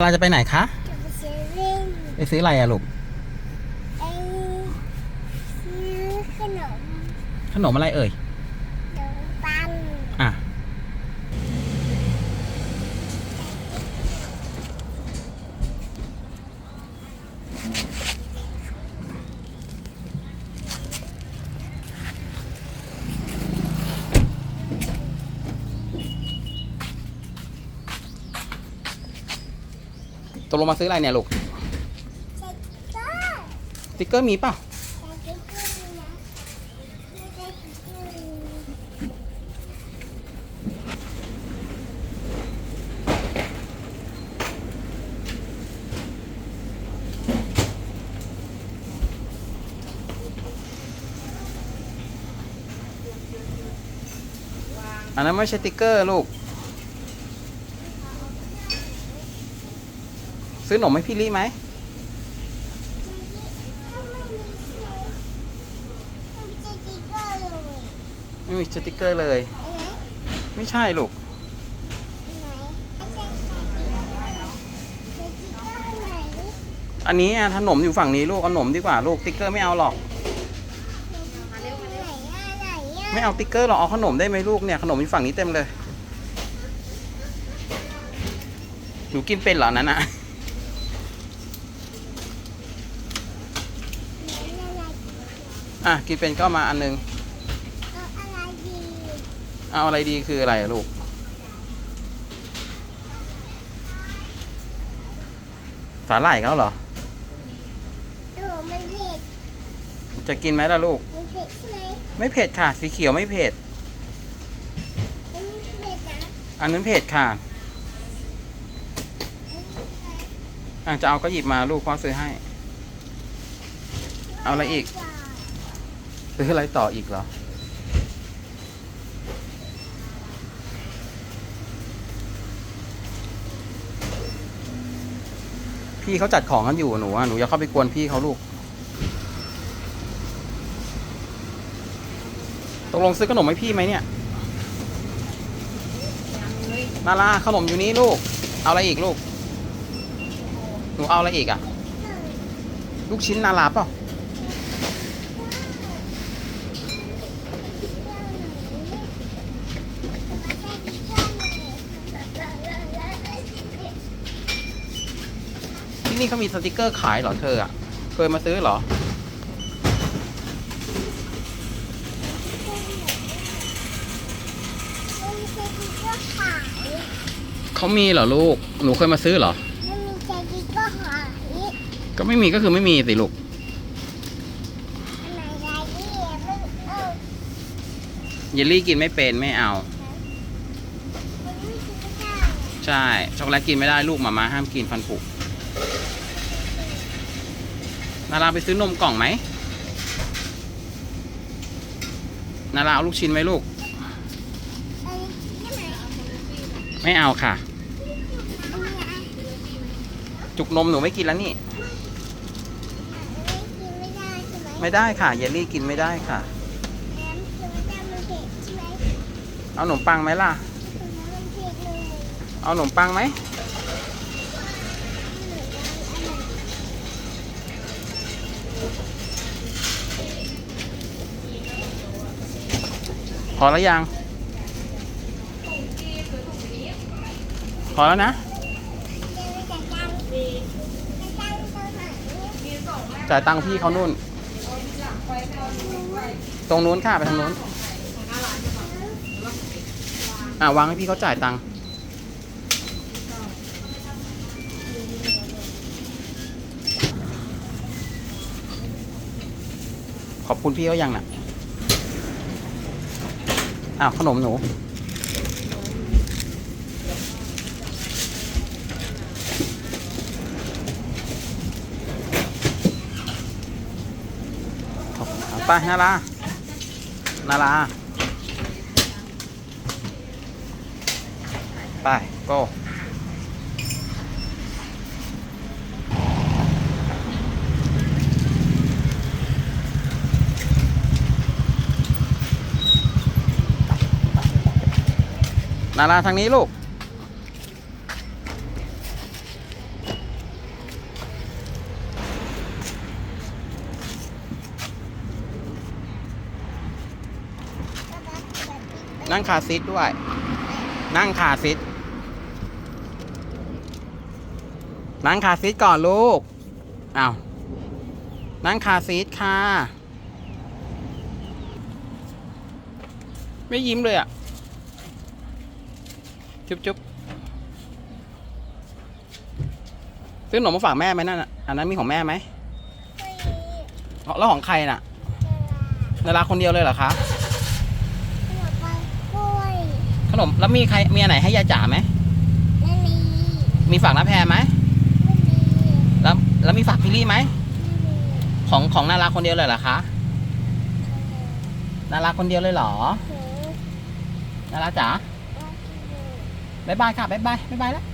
เราจะไปไหนคะจะไปเซเว่นไปซื้ออะไรอะลูกไอ้ซื้อขนม ขนมอะไรเอ่ย ขนมปัง อะ ตกลงมาซื้ออะไรเนี่ยลูกเช็คเกอร์สติ๊กเกอร์มีเปล่าเช็คเกอร์นี่นะไม่ใช่เช็คเกอร์อันนั้นไม่ใช่สติ๊กเกอร์ลูก ซื้อขนมให้พี่ลี่ไหมไม่ใช่เช็คเกอร์เลยไม่มีสติ๊กเกอร์เลย ไม่ใช่ลูกอันนี้อะขนมอยู่ฝั่งนี้ลูกเอาขนมดีกว่าลูกติ๊กเกอร์ไม่เอาหรอก ไม่เอาติ๊กเกอร์หรอกเอาขนมได้ไหมลูกเนี่ยขนมอยู่ฝั่งนี้เต็มเลยหนูกินเป็นเหรอนั้นอะ อะกินเป็นก็เอามาอันนึง เอาอะไรดีเอาอะไรดีคืออะไรอะลูก สาหร่ายเขาเหรอโอ้มันเผ็ดจะกินไหมล่ะลูก มันเผ็ดใช่ไหมไม่เผ็ดค่ะ สีเขียวไม่เผ็ด มันเผ็ดนะอันนั้นเผ็ดค่ะ อะจะเอาก็หยิบมาลูกพ่อซื้อให้ เอาอะไรอีก ซื้ออะไรต่ออีกเหรอ พี่เขาจัดของกันอยู่หนูอะหนูอย่าเข้าไปกวนพี่เขาลูก ตกลงซื้อขนมให้พี่ไหมเนี่ยนาราขนมอยู่นี้ลูก เอาอะไรอีกลูก หนูเอาอะไรอีกอะลูกชิ้นนาราเปล่า นี่เขามีสติกเกอร์ขายเหรอเธออะเคยมาซื้อเหรอ มันมีเซติก็ขายเขามีเหรอลูก หนูเคยมาซื้อเหรอ มันมีเซติก็ขายก็ไม่มีก็คือไม่มีสิลูก อันไหนได้ที่มันเออเยลลี่กินไม่เป็นไม่เอา มันไม่ซื้อได้ ใช่ ช็อกโกแลตกินไม่ได้ลูกหมามาห้ามกินฟันผุ นาราไปซื้อนมกล่องไหม นาราเอาลูกชิ้นไหมลูกเอ้ยใช่ไหมไม่เอาค่ะอันนี้อะ จุกนมหนูไม่กินแล้วนี่ไม่กินไม่ได้ใช่ไหมไม่ได้ค่ะ เยลลี่กินไม่ได้ค่ะแอมกินไม่ได้มันเผ็ดใช่ไหมเอาขนมปังไหมล่ะมันเผ็ดเลยเอาขนมปังไหม พอแล้วยัง พอแล้วนะ จ่ายตังค์พี่เขานู่น ตรงนู้นค่ะไปทางนู้น อ่าวางให้พี่เขาจ่ายตังค์ขอบคุณพี่เขายังน่ะ อ้าวขนมหนูไปนารานาราไปโนาราทางนี้ลูก นั่งคาซิดด้วย นั่งคาซิดนั่งคาซิดก่อนลูกเอา้านั่งคาซิทค่ะ ไม่ยิ้มเลยอะ่ะ จุ๊บจุ๊บซื้อขนมมาฝากแม่ไหมนั่นน่ะอันนั้นมีของแม่ไหมคุยแล้วของใครน่ะเวลานาราคนเดียวเลยเหรอคะหัวไปกล้วยขนมแล้วมีใครมีอันไหนให้ยายจ๋าไหมไม่มีมีฝากน้าแพรไหมไม่มีแล้วแล้วมีฝากพี่ลี่ไหมไม่มีของของนาราคนเดียวเลยเหรอคะนาราคนเดียวเลยเหรอหือนาราจ๋าว่าที่อยู่ บ๊ายบายค่ะบ๊ายบายบ๊ายบายแล้ว